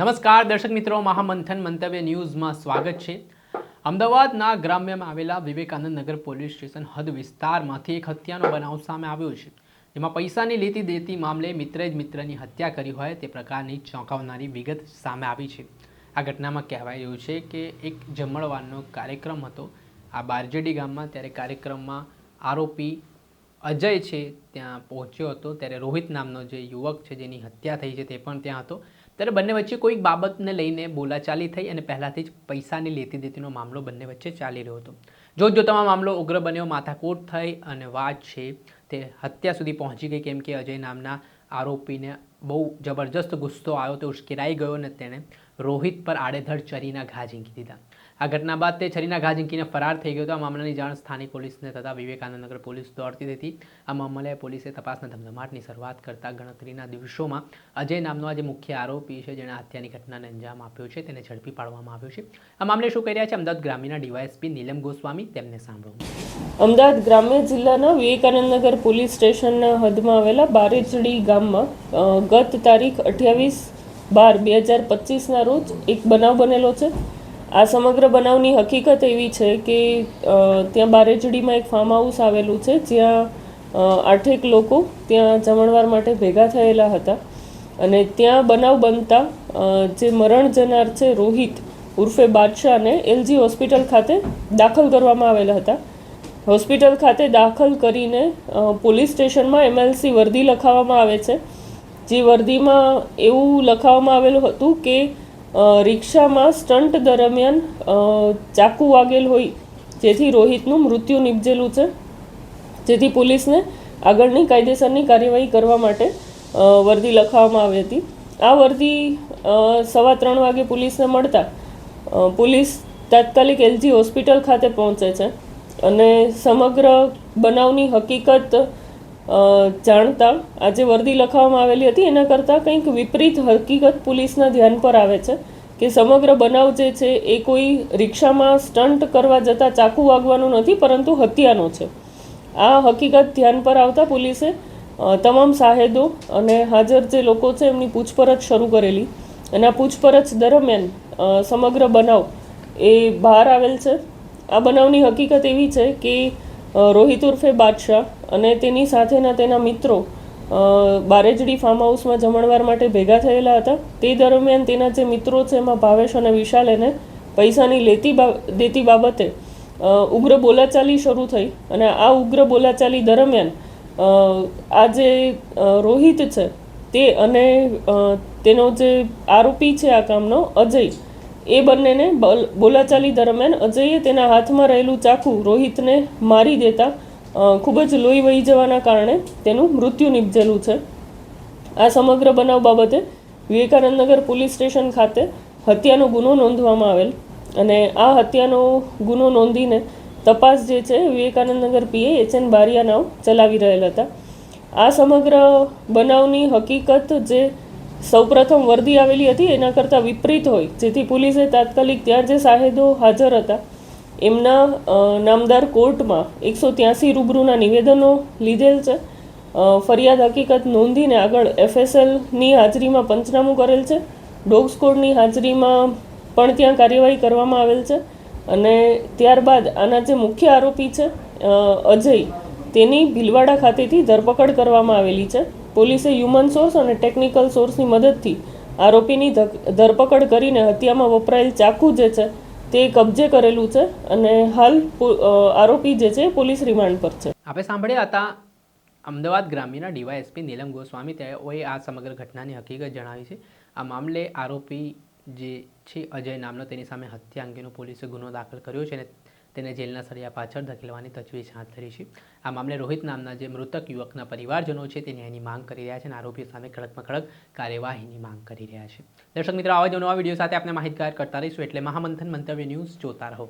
નમસ્કાર, દર્શક મિત્રો. મહામંથન મંતવ્ય ન્યૂઝમાં સ્વાગત છે. અમદાવાદના ગ્રામ્યમાં આવેલા વિવેકાનંદ નગર પોલીસ સ્ટેશન હદ વિસ્તારમાંથી એક હત્યાનો બનાવ સામે આવ્યો છે. જેમાં પૈસાની લેતી દેતી મામલે મિત્રે જ મિત્રની હત્યા કરી હોય તે પ્રકારની ચોંકાવનારી વિગત સામે આવી છે. આ ઘટનામાં કહેવાય રહ્યું છે કે એક જમણવારનો કાર્યક્રમ હતો. આ બારજેડી ગામમાં ત્યારે કાર્યક્રમમાં આરોપી અજય છે ત્યાં પહોંચ્યો હતો. ત્યારે રોહિત નામનો જે યુવક છે જેની હત્યા થઈ છે તે પણ ત્યાં હતો. ત્યારે બંને વચ્ચે કોઈક બાબતને લઈને બોલાચાલી થઈ અને પહેલાંથી જ પૈસાની લેતી દેતીનો મામલો બંને વચ્ચે ચાલી રહ્યો હતો. જોત જોતામાં મામલો ઉગ્ર બન્યો, માથાકૂટ થઈ અને વાત છે તે હત્યા સુધી પહોંચી ગઈ, કેમ કે અજય નામના આરોપીને બહુ જબરજસ્ત ગુસ્સો આવ્યો, તે ઉશ્કેરાઈ ગયો અને તેણે રોહિત પર આડેધડ ચરીના ઘા ઝીંકી દીધા. આ ઘટના બાદ તે છરીના ઘા ઝીંકીને ફરાર થઈ ગયો હતો. આ મામલાની જાણ સ્થાનિક પોલીસને થતાં વિવેકાનંદનગર પોલીસ દોડતી હતી. આ મામલે પોલીસે તપાસના ધમધમાટની શરૂઆત કરતા ગણતરીના દિવસોમાં અજય નામનો આ મુખ્ય આરોપી છે, જેણે હત્યાની ઘટનાને અંજામ આપ્યો છે, તેને ઝડપી પાડવામાં આવ્યો છે. આ મામલે શું કહી રહ્યા છે? અમદાવાદ ગ્રામ્યના ડીવાયએસપી નીલમ ગોસ્વામી તેમને સાંભળો. અમદાવાદ ગ્રામ્ય જિલ્લાના વિવેકાનંદનગર પોલીસ સ્ટેશનના હદમાં આવેલા બારેચડી ગામમાં ગત તારીખ અઠ્યાવીસ બાર બે હજાર પચીસના રોજ એક બનાવ બનેલો છે. આ સમગ્ર બનાવની હકીકત એવી છે કે ત્યાં બારેચડીમાં એક ફાર્મ હાઉસ આવેલું છે, જ્યાં આઠેક લોકો ત્યાં જમણવાર માટે ભેગા થયેલા હતા. અને ત્યાં બનાવ બનતા જે મરણ જનાર છે રોહિત ઉર્ફે બાદશાહને એલજી હોસ્પિટલ ખાતે દાખલ કરવામાં આવેલા હતા. હોસ્પિટલ ખાતે દાખલ કરીને પોલીસ સ્ટેશનમાં એમએલસી વર્દી લખાવવામાં આવે છે. જે વર્દીમાં એવું લખાવવામાં આવેલું હતું કે રિક્ષામાં સ્ટન્ટ દરમિયાન ચાકુ વાગેલ હોય, જેથી રોહિતનું મૃત્યુ નિપજેલું છે. જેથી પોલીસને આગળની કાયદેસરની કાર્યવાહી કરવા માટે વર્દી લખાવવામાં આવી હતી. આ વર્દી સવા ત્રણ વાગે પોલીસને મળતા પોલીસ તાત્કાલિક એલજી હોસ્પિટલ ખાતે પહોંચે છે. અને સમગ્ર બનાવની હકીકત જાણતા આજે વર્દી લખાવવામાં આવેલી હતી, એના કરતાં કંઈક વિપરીત હકીકત પોલીસના ધ્યાન પર આવે છે કે સમગ્ર બનાવ જે છે, એ કોઈ રિક્ષામાં સ્ટન્ટ કરવા જતાં ચાકુ વાગવાનું નથી, પરંતુ હત્યાનો છે. આ હકીકત ધ્યાન પર આવતા પોલીસે તમામ સાહેદો અને હાજર જે લોકો છે, એમની પૂછપરછ શરૂ કરેલી. અને આ પૂછપરછ દરમિયાન સમગ્ર બનાવ એ બહાર આવેલ છે. આ બનાવની હકીકત એવી છે કે રોહિત ઉર્ફે બાદશાહ અને તેની સાથેના તેના મિત્રો બારેજડી ફાર્મ હાઉસમાં જમણવાર માટે ભેગા થયેલા હતા. તે દરમિયાન તેના જે મિત્રો છે એમાં ભાવેશ અને વિશાલ એને પૈસાની લેતી દેતી બાબતે ઉગ્ર બોલાચાલી શરૂ થઈ અને આ ઉગ્ર બોલાચાલી દરમિયાન આ જે રોહિત છે તે અને તેનો જે આરોપી છે આ કામનો અજય એ બંનેને બલ- બોલાચાલી દરમિયાન અજયે તેના હાથમાં રહેલું ચાકુ રોહિતને મારી દેતા ખૂબ જ લોહી વહી જવાના કારણે તેનું મૃત્યુ નિપજેલું છે. આ સમગ્ર બનાવ બાબતે વિવેકાનંદનગર પોલીસ સ્ટેશન ખાતે હત્યાનો ગુનો નોંધવામાં આવેલ અને આ હત્યાનો ગુનો નોંધીને તપાસ જે છે Vivekanandnagar PA H N Bariya નાવ ચલાવી રહેલ હતા. આ સમગ્ર બનાવની હકીકત જે સૌપ્રથમ વર્દી આવેલી હતી, એના કરતાં વિપરીત હોય. જેથી પોલીસે તાત્કાલિક ત્યાં જે સાહેદો હાજર હતા, એમના નામદાર કોર્ટમાં એકસો ત્યાંસી રૂબરૂના નિવેદનો લીધેલ છે. ફરિયાદ હકીકત નોંધીને આગળ એફએસએલની હાજરીમાં પંચનામું કરેલ છે. ડોગ સ્કોડની હાજરીમાં પણ ત્યાં કાર્યવાહી કરવામાં આવેલ છે. અને ત્યારબાદ આના જે મુખ્ય આરોપી છે અજય, તેની ભીલવાડા ખાતેથી ધરપકડ કરવામાં આવેલી છે. પોલીસે હ્યુમન સોર્સ અને ટેકનિકલ સોર્સની મદદથી આરોપીની ધરપકડ કરીને હત્યામાં વપરાયેલ ચાકુ જે છે તે કબજે કરેલું છે અને હાલ આરોપી જે છે પોલીસ રિમાન્ડ પર છે. આપણે સાંભળ્યા હતા, અમદાવાદ ગ્રામ્યના ડીવાયએસપી નીલમ ગોસ્વામી તેઓએ આ સમગ્ર ઘટનાની હકીકત જણાવી છે. આ મામલે આરોપી જે છે, અજય નામનો, તેની સામે હત્યા અંગેનો પોલીસે ગુનો દાખલ કર્યો છે અને તેને જેલના સળિયા પાછળ ધકેલવાની તજવીજ હાથ ધરી છે. આ મામલે રોહિત નામના જે મૃતક યુવકના પરિવારજનો છે તે ન્યાયની માંગ કરી રહ્યા છે અને આરોપીઓ સામે કડકમાં કડક કાર્યવાહીની માંગ કરી રહ્યા છે. દર્શક મિત્રો, આવા જ નવા વીડિયો સાથે આપણે માહિતગાર કરતા રહીશું. એટલે મહામંથન મંતવ્ય ન્યૂઝ જોતા રહો.